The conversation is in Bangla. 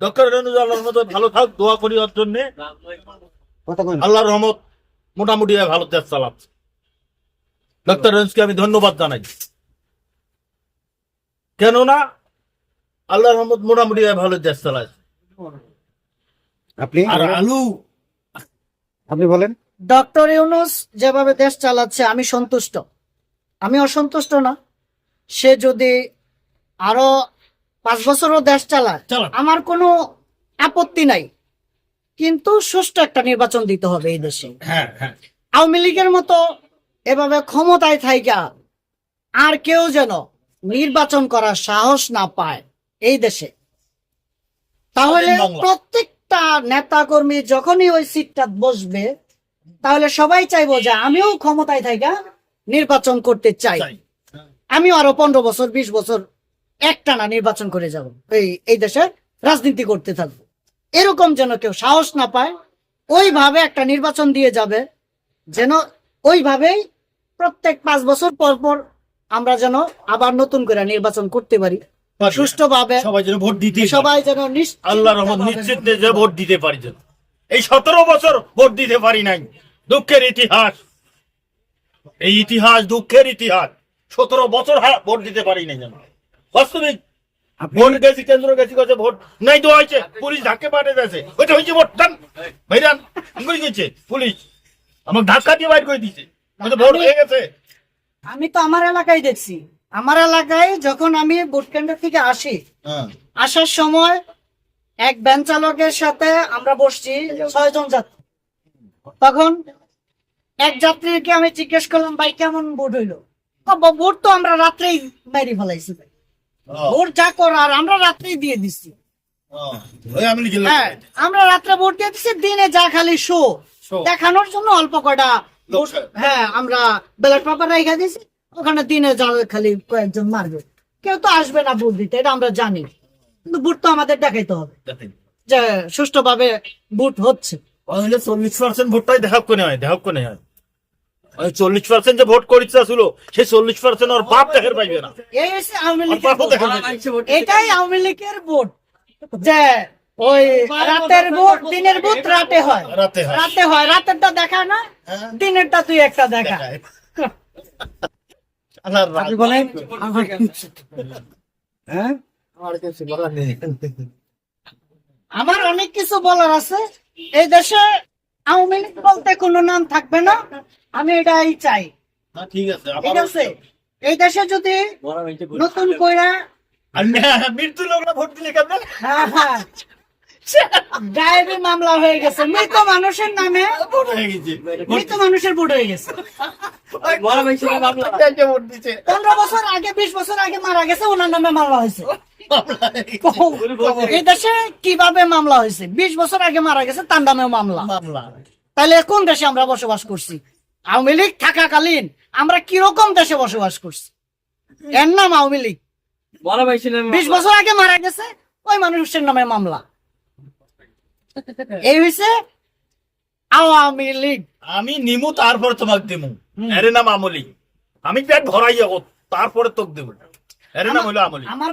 ডক্টর রেনুজ আল্লাহর মতো ভালো থাক দোয়া করি ওর জন্য। কথা কই আল্লাহর রহমত মোটামুটি ভালো দেশ চালাচ্ছে। ডক্টর রেনুজকে আমি ধন্যবাদ জানাই। কেননা আল্লাহর রহমত মোটামুটি ভালো দেশ চালাচ্ছে। আপনি? আর আলু? আপনি বলেন। ডক্টর ইউনুস যেভাবে দেশ চালাচ্ছে আমি সন্তুষ্ট। আমি অসন্তুষ্ট না। সে যদি আরও পাঁচ বছরও দেশ চালাক। আমার কোনো আপত্তি নাই। কিন্তু সুষ্ঠু একটা নির্বাচন দিতে হবে এই দেশে। হ্যাঁ হ্যাঁ। আওয়ামী লীগের মতো এভাবে ক্ষমতায় থাইকা আর কেউ যেন নির্বাচন করার সাহস না পায় এই দেশে। তাহলে প্রত্যেকটা নেতা কর্মী যখনই ওই সিটটা বসবে তাহলে সবাই চাইব যে আমিও ক্ষমতায় থাইকা নির্বাচন করতে চাই। আমি আরও পনেরো বছর বিশ বছর একটানা নির্বাচন করে যাব। এই এই দেশে রাজনীতি করতে থাকব। এরকম যেন কেউ সাহস না পায় ওইভাবে একটা নির্বাচন দিয়ে যাবে যেন ওইভাবেই প্রত্যেক পাঁচ বছর পর পর আমরা যেন আবার নতুন করে নির্বাচন করতে পারি। সুষ্ঠুভাবে সবাই যেন ভোট দিতে সবাই যেন আল্লাহ রহমত নিশ্চিত যে ভোট দিতে পারি যেন। এই সতেরো বছর ভোট দিতে পারি নাই। দুঃখের ইতিহাস। এই ইতিহাস দুঃখের ইতিহাস। সতেরো বছর ভোট দিতে পারি নাই যেন। বাস্তবিক ভোট গেছি কেন্দ্র গেছি কাছে ভোট। নাই তো হয়েছে পুলিশ ধাক্কে পাঠিয়ে দিয়েছে ওইটা হয়েছে ভোট ডান। ভাইরান করে পুলিশ। আমাকে ধাক্কা দিয়ে বাইর করে দিয়েছে। আমি তো ভোট হয়ে গেছে। আমি তো আমার এলাকায় দেখছি। আমার এলাকায় যখন আমি ভোট কেন্দ্র থেকে আসি হ্যাঁ। আসার সময় এক ভ্যান চালকের সাথে আমরা বসছি ছয় জন যাত্রী। তখন এক যাত্রীকে আমি জিজ্ঞেস করলাম ভাই কেমন ভোট হইল? ভোট তো আমরা রাত্রেই মেরি ফেলাইছি ভাই। ভোট যা করার আমরা রাত্রেই দিয়ে আমি লিখে হ্যাঁ আমরা রাত্রে ভোট দিয়ে দিচ্ছি দিনে যা খালি শো দেখানোর জন্য অল্প কয়টা হ্যাঁ আমরা ব্যালট পেপার রেখে দিয়েছি ওখানে দিনে যা খালি কয়েকজন মারবে। কেউ তো আসবে না ভোট দিতে এটা আমরা জানি। কিন্তু ভোট তো আমাদের দেখাইতে হবে। যে সুষ্ঠুভাবে ভোট হচ্ছে। চল্লিশ পার্সেন্ট ভোটটাই দেখা কোনে হয় দেখা কোনে হয়। চল্লিশ পার্সেন্ট যে ভোট ছিল সেই চল্লিশ পার্সেন্ট ওর বাপ দেখার পাইবে না। এটাই আওয়ামী লীগের ভোট যে ওই রাতের ভোট দিনের ভোট রাতে হয়। রাতে হয়। রাতে হয় রাতেরটা দেখা না হ্যাঁ। দিনেরটা তুই একটা দেখা। হ্যাঁ? আমার অনেক কিছু বলার আছে। এই দেশে আওয়ামী লীগ বলতে কোনো নাম থাকবে না। আমি এটাই চাই। ঠিক আছে ঠিক আছে? এই দেশে যদি নতুন মে- মৃত্যু লোকরা ভোট দিলে কেমন? হ্যাঁ হ্যাঁ। মামলা হয়ে গেছে। মৃত মানুষের নামে ভোট হয়ে গেছে। মৃত মানুষের ভোট হয়ে গেছে। কে ভোট দিছে। পনেরো বছর আগে বিশ বছর আগে মারা গেছে ওনার নামে মামলা হয়েছে। এই দেশে কীভাবে মামলা হয়েছে? বিশ বছর আগে মারা গেছে তার নামে মামলা। তাহলে কোন দেশে আমরা বসবাস করছি? আওয়ামী লীগ থাকাকালীন আমরা কীরকম দেশে বসবাস করছি? এর নাম আওয়ামী লীগ। বিশ বছর আগে মারা গেছে ওই মানুষের নামে মামলা। এই হয়েছে আওয়ামী লীগ। আমি নিমু তারপরে তোমাকে দেবো এর নাম আমলি আমি পেট ভরাই যাব তারপরে তোকে দেবো এর নাম হলো আমলি আমার